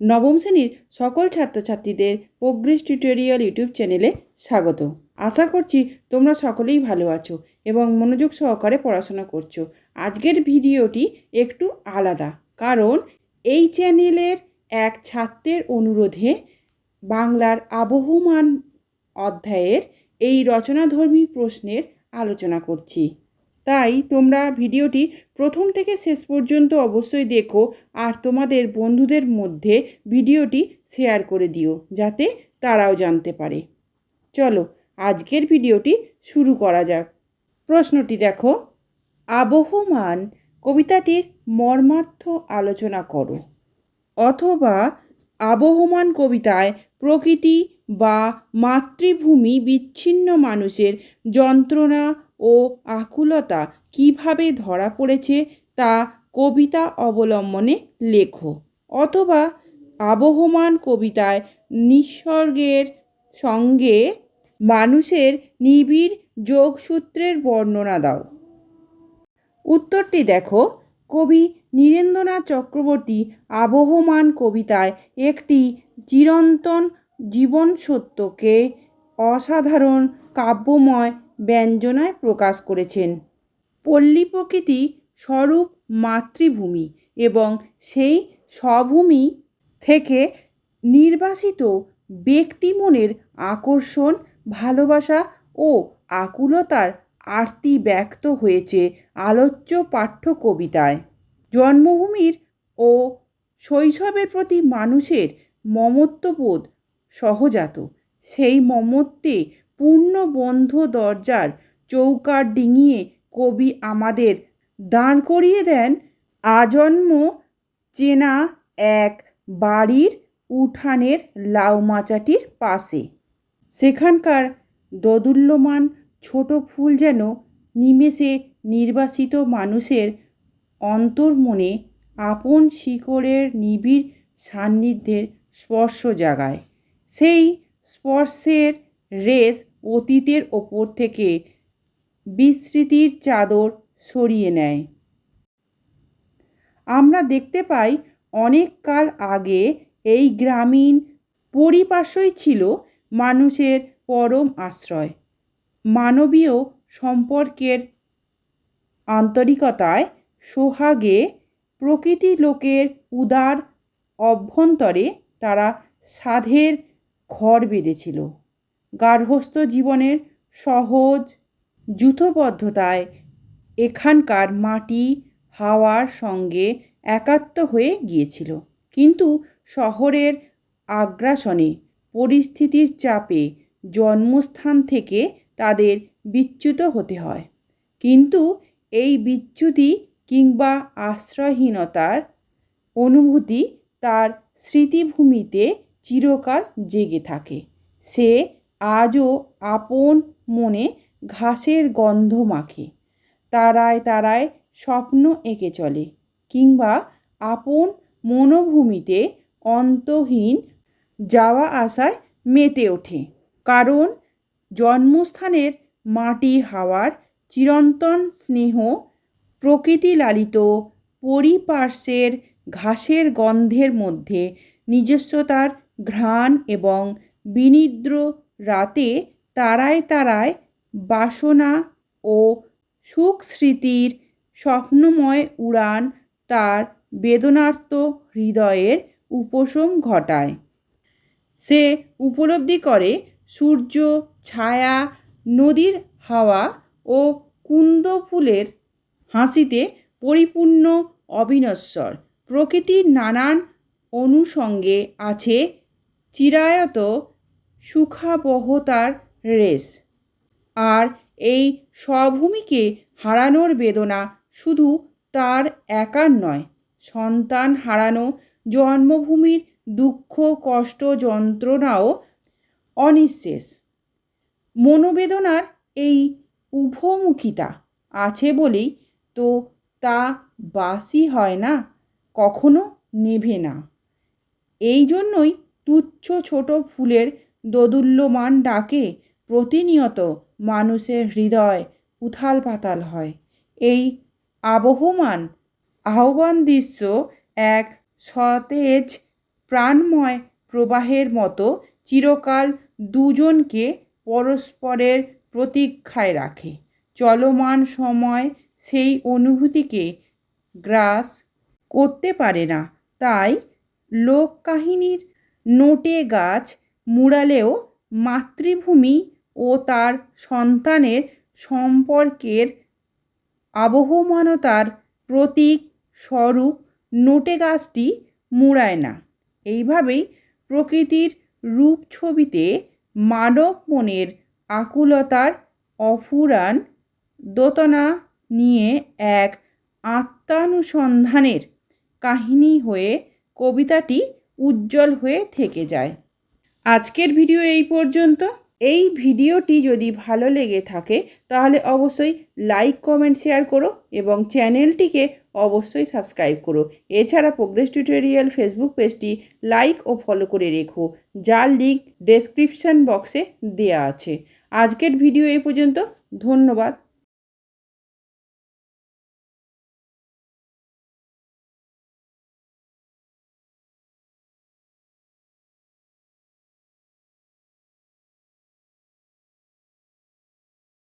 নবম শ্রেণির সকল ছাত্রছাত্রীদের প্রোগ্রেস টিউটোরিয়াল ইউটিউব চ্যানেলে স্বাগত। আশা করছি তোমরা সকলেই ভালো আছো এবং মনোযোগ সহকারে পড়াশোনা করছ। আজকের ভিডিওটি একটু আলাদা, কারণ এই চ্যানেলের এক ছাত্রের অনুরোধে বাংলার আবহমান অধ্যায়ের এই রচনাধর্মী প্রশ্নের আলোচনা করছি। তাই তোমরা ভিডিওটি প্রথম থেকে শেষ পর্যন্ত অবশ্যই দেখো আর তোমাদের বন্ধুদের মধ্যে ভিডিওটি শেয়ার করে দিও, যাতে তারাও জানতে পারে। চলো, আজকের ভিডিওটি শুরু করা যাক। প্রশ্নটি দেখো, আবহমান কবিতাটির মর্মার্থ আলোচনা করো অথবা আবহমান কবিতায় প্রকৃতি বা মাতৃভূমি বিচ্ছিন্ন মানুষের যন্ত্রণা ও আকুলতা কীভাবে ধরা পড়েছে তা কবিতা অবলম্বনে লেখো। অথবা আবহমান কবিতায় নিসর্গের সঙ্গে মানুষের নিবিড় যোগসূত্রের বর্ণনা দাও। উত্তরটি দেখো। কবি নীরেন্দ্রনাথ চক্রবর্তী আবহমান কবিতায় একটি চিরন্তন জীবন সত্যকে অসাধারণ কাব্যময় ব্যঞ্জনায় প্রকাশ করেছেন। পল্লী প্রকৃতি স্বরূপ মাতৃভূমি এবং সেই স্বভূমি থেকে নির্বাসিত ব্যক্তি মনের আকর্ষণ, ভালোবাসা ও আকুলতার আরতি ব্যক্ত হয়েছে আলোচ্য পাঠ্য কবিতায়। জন্মভূমির ও শৈশবের প্রতি মানুষের মমত্ববোধ সহজাত। সেই মমত্বে পূর্ণ বন্ধ দরজার চৌকার ডিঙিয়ে কবি আমাদের দাঁড় করিয়ে দেন, আজন্ম চেনা এক বাড়ির উঠানের লাউ মাচাটির পাশে। সেখানকার দোদুল্যমান ছোট ফুল যেন নিমেষে নির্বাসিত মানুষের অন্তর্মনে আপন শিকড়ের নিবিড় সান্নিধ্যের স্পর্শ জাগায়। সেই স্পর্শের রেশ অতীতের ওপর থেকে বিস্মৃতির চাদর সরিয়ে নেয়। আমরা দেখতে পাই অনেক কাল আগে এই গ্রামীণ পরিপার্শ্বই ছিল মানুষের পরম আশ্রয়। মানবীয় সম্পর্কের আন্তরিকতায় সোহাগে প্রকৃতি লোকের উদার অভ্যন্তরে তারা সাধের ঘর বেঁধেছিল। গার্হস্থ জীবনের সহজ যূথবদ্ধতায় এখানকার মাটি, হাওয়ার সঙ্গে একাত্ম হয়ে গিয়েছিল। কিন্তু শহরের আগ্রাসনে পরিস্থিতির চাপে জন্মস্থান থেকে তাদের বিচ্যুত হতে হয়। কিন্তু এই বিচ্যুতি কিংবা আশ্রয়হীনতার অনুভূতি তার স্মৃতিভূমিতে চিরকাল জেগে থাকে। সে আজও আপন মনে ঘাসের গন্ধ মাখে। তারায় তারায় স্বপ্ন এঁকে চলে কিংবা আপন মনোভূমিতে অন্তহীন যাওয়া আসায় মেতে ওঠে। কারণ জন্মস্থানের মাটি হাওয়ার চিরন্তন স্নেহ প্রকৃতি লালিত পরিপার্শ্বের ঘাসের গন্ধের মধ্যে নিজস্বতার ঘ্রাণ এবং বিনিদ্র রাতে তারায় তারায় বাসনা ও সুখ স্মৃতির স্বপ্নময় উড়ান তার বেদনার্ত হৃদয়ের উপশম ঘটায়। সে উপলব্ধি করে সূর্য, ছায়া, নদীর হাওয়া ও কুন্দ ফুলের হাসিতে পরিপূর্ণ অবিনশ্বর। প্রকৃতির নানান অনুষঙ্গে আছে চিরায়ত সুখাবহতার রেশ আর এই স্বভূমিকে হারানোর বেদনা শুধু তার একার নয়, সন্তান হারানো, জন্মভূমির দুঃখ, কষ্ট, যন্ত্রণাও অনিঃশেষ। মনোবেদনার এই উভমুখিতা আছে বলেই তো তা বাসি হয় না, কখনো নেভে না। এই জন্যই তুচ্ছ ছোট ফুলের দোদুল্যমান ডাকে, প্রতিনিয়ত মানুষের হৃদয় উথাল পাতাল হয়। এই আবহমান আহ্বান দৃশ্য এক সতেজ প্রাণময় প্রবাহের মতো চিরকাল দুজনকে পরস্পরের প্রতীক্ষায় রাখে। চলমান সময় সেই অনুভূতিকে গ্রাস করতে পারে না। তাই লোককাহিনীর নোটে গাছ মুড়ালেও মাতৃভূমি ও তার সন্তানের সম্পর্কের আবহমানতার প্রতীক স্বরূপ নোটে গাছটি মুড়ায় না। এইভাবেই প্রকৃতির রূপ ছবিতে মানব মনের আকুলতার অফুরান দোতনা নিয়ে এক আত্মানুসন্ধানের কাহিনী হয়ে কবিতাটি উজ্জ্বল হয়ে থেকে যায়। আজকের ভিডিও এই পর্যন্ত। এই ভিডিওটি যদি ভালো লেগে থাকে, তাহলে অবশ্যই লাইক, কমেন্ট, শেয়ার করো এবং চ্যানেলটিকে অবশ্যই সাবস্ক্রাইব করো। এছাড়া প্রোগ্রেস টিউটোরিয়াল ফেসবুক পেজটি লাইক ও ফলো করে রেখো, যার লিঙ্ক ডেসক্রিপশন বক্সে দেওয়া আছে। আজকের ভিডিও এই পর্যন্ত। ধন্যবাদ।